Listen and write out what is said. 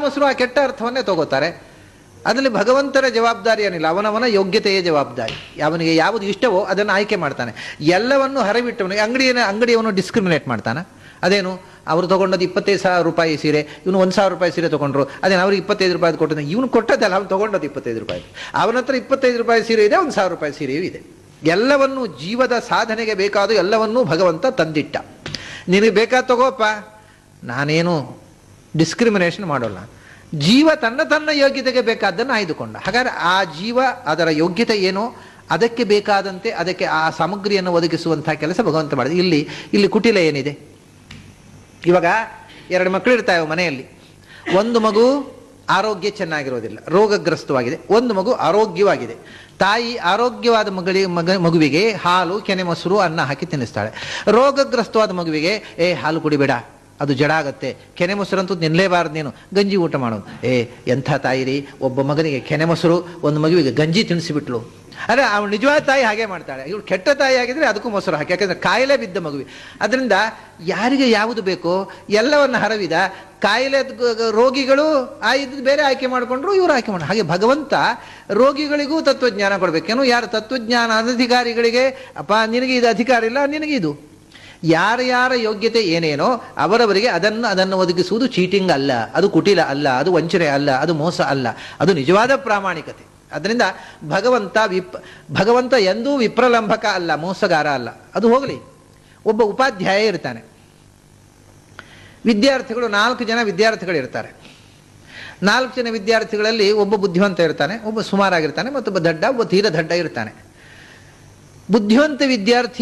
ವಿದ್ವಾಂಸರು ಆ ಕೆಟ್ಟ ಅರ್ಥವನ್ನೇ ತಗೋತಾರೆ. ಅದರಲ್ಲಿ ಭಗವಂತನ ಜವಾಬ್ದಾರಿ ಏನಿಲ್ಲ, ಅವನವನ ಯೋಗ್ಯತೆಯೇ ಜವಾಬ್ದಾರಿ. ಅವನಿಗೆ ಯಾವುದು ಇಷ್ಟವೋ ಅದನ್ನು ಆಯ್ಕೆ ಮಾಡ್ತಾನೆ. ಎಲ್ಲವನ್ನು ಹರಬಿಟ್ಟವನಿಗೆ ಅಂಗಡಿಯ ಅಂಗಡಿಯವನು ಡಿಸ್ಕ್ರಿಮಿನೇಟ್ ಮಾಡ್ತಾನೆ. ಅದೇನು, ಅವರು ತಗೊಂಡದ್ದು ಇಪ್ಪತ್ತೈದು ಸಾವಿರ ರೂಪಾಯಿ ಸೀರೆ, ಇವನು ಒಂದು ಸಾವಿರ ರೂಪಾಯಿ ಸೀರೆ ತಗೊಂಡ್ರು. ಅದೇನು, ಅವ್ರಿಗೆ ಇಪ್ಪತ್ತೈದು ರೂಪಾಯಿ ಕೊಟ್ಟಿದ್ದೆ. ಇವನು ಕೊಟ್ಟದಲ್ಲ ಅವ್ನು ತಗೊಂಡದ್ದು ಇಪ್ಪತ್ತೈದು ರೂಪಾಯಿ. ಅವನ ಹತ್ರ ಇಪ್ಪತ್ತೈದು ರೂಪಾಯಿ ಸೀರೆ ಇದೆ, ಒಂದು ಸಾವಿರ ರೂಪಾಯಿ ಸೀರೆಯೂ ಇದೆ. ಎಲ್ಲವನ್ನೂ ಜೀವದ ಸಾಧನೆಗೆ ಬೇಕಾದ ಎಲ್ಲವನ್ನೂ ಭಗವಂತ ತಂದಿಟ್ಟ. ನಿನಗೆ ಬೇಕಾ ತಗೋಪ್ಪ. ನಾನೇನು ಡಿಸ್ಕ್ರಿಮಿನೇಷನ್ ಮಾಡೋಲ್ಲ. ಜೀವ ತನ್ನ ತನ್ನ ಯೋಗ್ಯತೆಗೆ ಬೇಕಾದ್ದನ್ನು ಆಯ್ದುಕೊಂಡ. ಹಾಗಾದ್ರೆ ಆ ಜೀವ ಅದರ ಯೋಗ್ಯತೆ ಏನೋ? ಅದಕ್ಕೆ ಬೇಕಾದಂತೆ ಅದಕ್ಕೆ ಆ ಸಾಮಗ್ರಿಯನ್ನು ಒದಗಿಸುವಂತಹ ಕೆಲಸ ಭಗವಂತ ಮಾಡಿದೆ. ಇಲ್ಲಿ ಇಲ್ಲಿ ಕುಟಿಲ ಏನಿದೆ? ಇವಾಗ ಎರಡು ಮಕ್ಕಳು ಇರ್ತಾವೆ ಮನೆಯಲ್ಲಿ. ಒಂದು ಮಗು ಆರೋಗ್ಯ ಚೆನ್ನಾಗಿರೋದಿಲ್ಲ, ರೋಗಗ್ರಸ್ತವಾಗಿದೆ. ಒಂದು ಮಗು ಆರೋಗ್ಯವಾಗಿದೆ. ತಾಯಿ ಆರೋಗ್ಯವಾದ ಮಗಳಿ ಮಗ, ಮಗುವಿಗೆ ಹಾಲು, ಕೆನೆ ಮೊಸರು, ಅನ್ನ ಹಾಕಿ ತಿನ್ನಿಸ್ತಾಳೆ. ರೋಗಗ್ರಸ್ತವಾದ ಮಗುವಿಗೆ, ಏ, ಹಾಲು ಕುಡಿಬೇಡ ಅದು ಜಡ ಆಗತ್ತೆ. ಕೆನೆ ಮೊಸರಂತೂ ನಿನ್ನಲೇಬಾರ್ದು ನೀನು. ಗಂಜಿ ಊಟ ಮಾಡೋದು ಏ, ಎಂಥ ತಾಯಿ ರೀ ಒಬ್ಬ ಮಗನಿಗೆ ಕೆನೆ ಮೊಸರು, ಒಂದು ಮಗುವಿಗೆ ಗಂಜಿ ತಿನ್ನಿಸಿಬಿಟ್ಲು ಅಂದರೆ ಅವಳು ನಿಜವಾದ ತಾಯಿ ಹಾಗೆ ಮಾಡ್ತಾಳೆ. ಇವಳು ಕೆಟ್ಟ ತಾಯಿ ಆಗಿದ್ರೆ ಅದಕ್ಕೂ ಮೊಸರು ಹಾಕಿ. ಯಾಕಂದ್ರೆ ಕಾಯಿಲೆ ಬಿದ್ದ ಮಗುವಿ. ಅದರಿಂದ ಯಾರಿಗೆ ಯಾವುದು ಬೇಕೋ, ಎಲ್ಲವನ್ನು ಹರವಿದ ಕಾಯಿಲೆ ರೋಗಿಗಳು ಆ ಇದ್ದು ಬೇರೆ ಆಯ್ಕೆ ಮಾಡಿಕೊಂಡ್ರು ಇವರು ಆಯ್ಕೆ ಮಾಡಿ ಹಾಗೆ ಭಗವಂತ ರೋಗಿಗಳಿಗೂ ತತ್ವಜ್ಞಾನ ಕೊಡ್ಬೇಕೇನು ಯಾರು ತತ್ವಜ್ಞಾನ ಅನಧಿಕಾರಿಗಳಿಗೆ ಅಪ್ಪ, ನಿನಗೆ ಇದು ಅಧಿಕಾರ ಇಲ್ಲ ನಿನಗಿದು ಯಾರ ಯಾರ ಯೋಗ್ಯತೆ ಏನೇನೋ ಅವರವರಿಗೆ ಅದನ್ನು ಅದನ್ನು ಒದಗಿಸುವುದು ಚೀಟಿಂಗ್ ಅಲ್ಲ. ಅದು ಕುಟಿಲ ಅಲ್ಲ, ಅದು ವಂಚನೆ ಅಲ್ಲ, ಅದು ಮೋಸ ಅಲ್ಲ. ಅದು ನಿಜವಾದ ಪ್ರಾಮಾಣಿಕತೆ. ಅದರಿಂದ ಭಗವಂತ ವಿಪ್, ಭಗವಂತ ಎಂದೂ ವಿಪ್ರಲಂಬಕ ಅಲ್ಲ, ಮೋಸಗಾರ ಅಲ್ಲ. ಅದು ಹೋಗಲಿ. ಒಬ್ಬ ಉಪಾಧ್ಯಾಯ ಇರ್ತಾನೆ. ವಿದ್ಯಾರ್ಥಿಗಳು, ನಾಲ್ಕು ಜನ ವಿದ್ಯಾರ್ಥಿಗಳು ಇರ್ತಾರೆ. ನಾಲ್ಕು ಜನ ವಿದ್ಯಾರ್ಥಿಗಳಲ್ಲಿ ಒಬ್ಬ ಬುದ್ಧಿವಂತ ಇರ್ತಾನೆ, ಒಬ್ಬ ಸುಮಾರಾಗಿರ್ತಾನೆ, ಮತ್ತೊಬ್ಬ ದಡ್ಡ, ಒಬ್ಬ ತೀರ ದಡ್ಡ ಇರ್ತಾನೆ. ಬುದ್ಧಿವಂತ ವಿದ್ಯಾರ್ಥಿ